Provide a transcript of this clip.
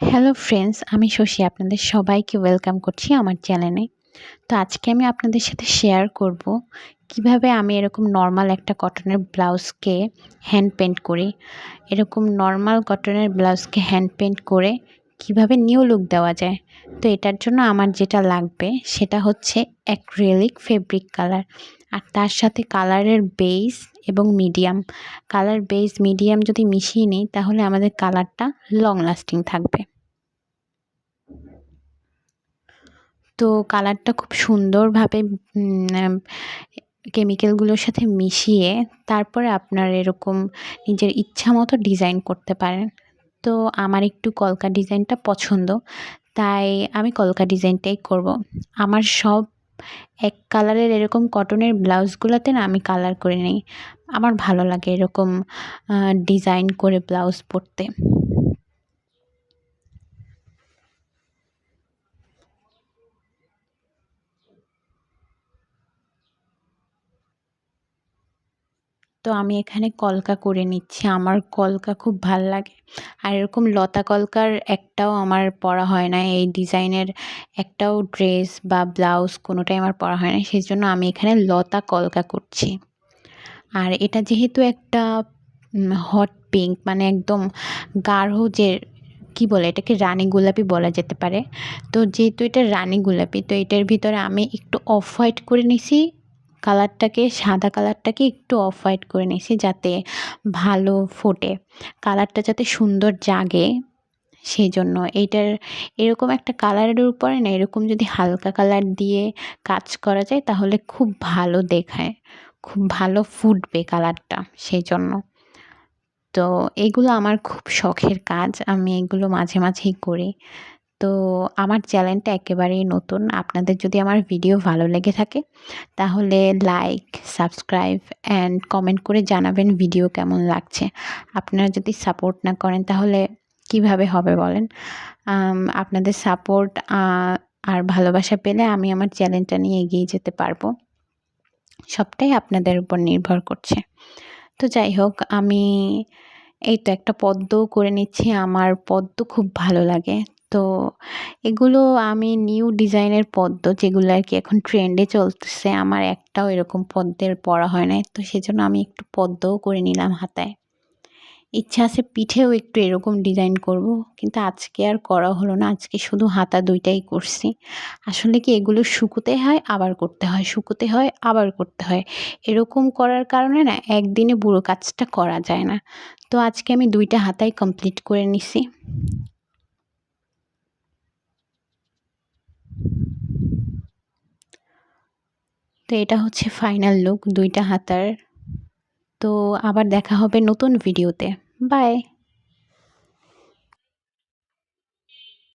Hello friends আমি শশী আপনাদের সবাইকে ওয়েলকাম করছি আমার চ্যানেলে তো আজকে আমি আপনাদের সাথে শেয়ার করব কীভাবে আমি এরকম নর্মাল একটা কটনের ব্লাউজকে হ্যান্ড পেন্ট করি। এরকম নর্মাল কটনের ব্লাউজকে হ্যান্ড পেন্ট করে কীভাবে নিউ লুক দেওয়া যায়। তো এটার জন্য আমার যেটা লাগবে সেটা হচ্ছে অ্যাক্রিলিক ফেব্রিক কালার আর তার সাথে কালারের বেস এবং মিডিয়াম। কালার বেস মিডিয়াম যদি মিশিয়ে নিই, তাহলে আমাদের কালারটা লং লাস্টিং থাকবে। তো কালারটা খুব সুন্দরভাবে কেমিক্যালগুলোর সাথে মিশিয়ে তারপরে আপনার এরকম নিজের ইচ্ছা মতো ডিজাইন করতে পারেন। তো আমার একটু কলকা ডিজাইনটা পছন্দ, তাই আমি কলকা ডিজাইনটাই করব। আমার সব এক কালারের এরকম কটনের ব্লাউজগুলোতে না আমি কালার করে নিই। আমার ভালো লাগে এরকম ডিজাইন করে ব্লাউজ পরতে। তো আমি এখানে কলকা করে নিচ্ছি। আমার কলকা খুব ভালো লাগে। আর এরকম লতা কলকার একটাও আমার পরা হয় না। এই ডিজাইনের একটাও ড্রেস বা ব্লাউজ কোনোটাই আমার পরা হয় না। সেই জন্য আমি এখানে লতা কলকা করছি। আর এটা যেহেতু একটা হট পিঙ্ক মানে একদম গাঢ় যে, কি বলে এটাকে রানী গোলাপি বলা যেতে পারে। তো যেহেতু এটা রানী গোলাপি, তো এটার ভিতরে আমি একটু অফ হোয়াইট করে নিছি। কালারটাকে, সাদা কালারটাকে একটু অফ হোয়াইট করে নিয়েছি যাতে ভালো ফোটে। কালারটা যাতে সুন্দর জাগে সেই জন্য এইটার এরকম একটা কালারের উপরে না, এরকম যদি হালকা কালার দিয়ে কাজ করা যায় তাহলে খুব ভালো দেখায়। খুব ভালো ফুটবে কালারটা সেই জন্য তো এগুলো আমার খুব শখের কাজ, আমি এগুলো মাঝে মাঝেই করি। তো আমার চ্যানেলটা একেবারেই নতুন। আপনাদের যদি আমার ভিডিও ভালো লেগে থাকে, তাহলে লাইক সাবস্ক্রাইব অ্যান্ড কমেন্ট করে জানাবেন ভিডিও কেমন লাগছে। আপনারা যদি সাপোর্ট না করেন, তাহলে কীভাবে হবে বলেন? আপনাদের সাপোর্ট আর ভালোবাসা পেলে আমি আমার চ্যানেলটা নিয়ে এগিয়ে যেতে পারব। সবটাই আপনাদের উপর নির্ভর করছে। তো যাই হোক, আমি এই তো একটা পদ্মও করে নিচ্ছি। আমার পদ্ম খুব ভালো লাগে। তো এগুলো আমি নিউ ডিজাইনের পদ্ম যেগুলো আর কি এখন ট্রেন্ডে চলতেছে, আমার একটাও এরকম পদ্মের পরা হয় নাই। তো সেজন্য আমি একটু পদ্মও করে নিলাম হাতায়। ইচ্ছা আছে পিঠেও একটু এরকম ডিজাইন করব, কিন্তু আজকে আর করা হলো না। আজকে শুধু হাতা দুইটাই করছি। আসলে কি এগুলো শুকোতে হয়, আবার করতে হয়। শুকোতে হয়, আবার করতে হয়। এরকম করার কারণে না, একদিনে বুড়ো কাজটা করা যায় না। তো আজকে আমি দুইটা হাতাই কমপ্লিট করে নিছি। তো এটা হচ্ছে ফাইনাল লুক দুইটা হাতার। তো আবার দেখা হবে নতুন ভিডিওতে বাই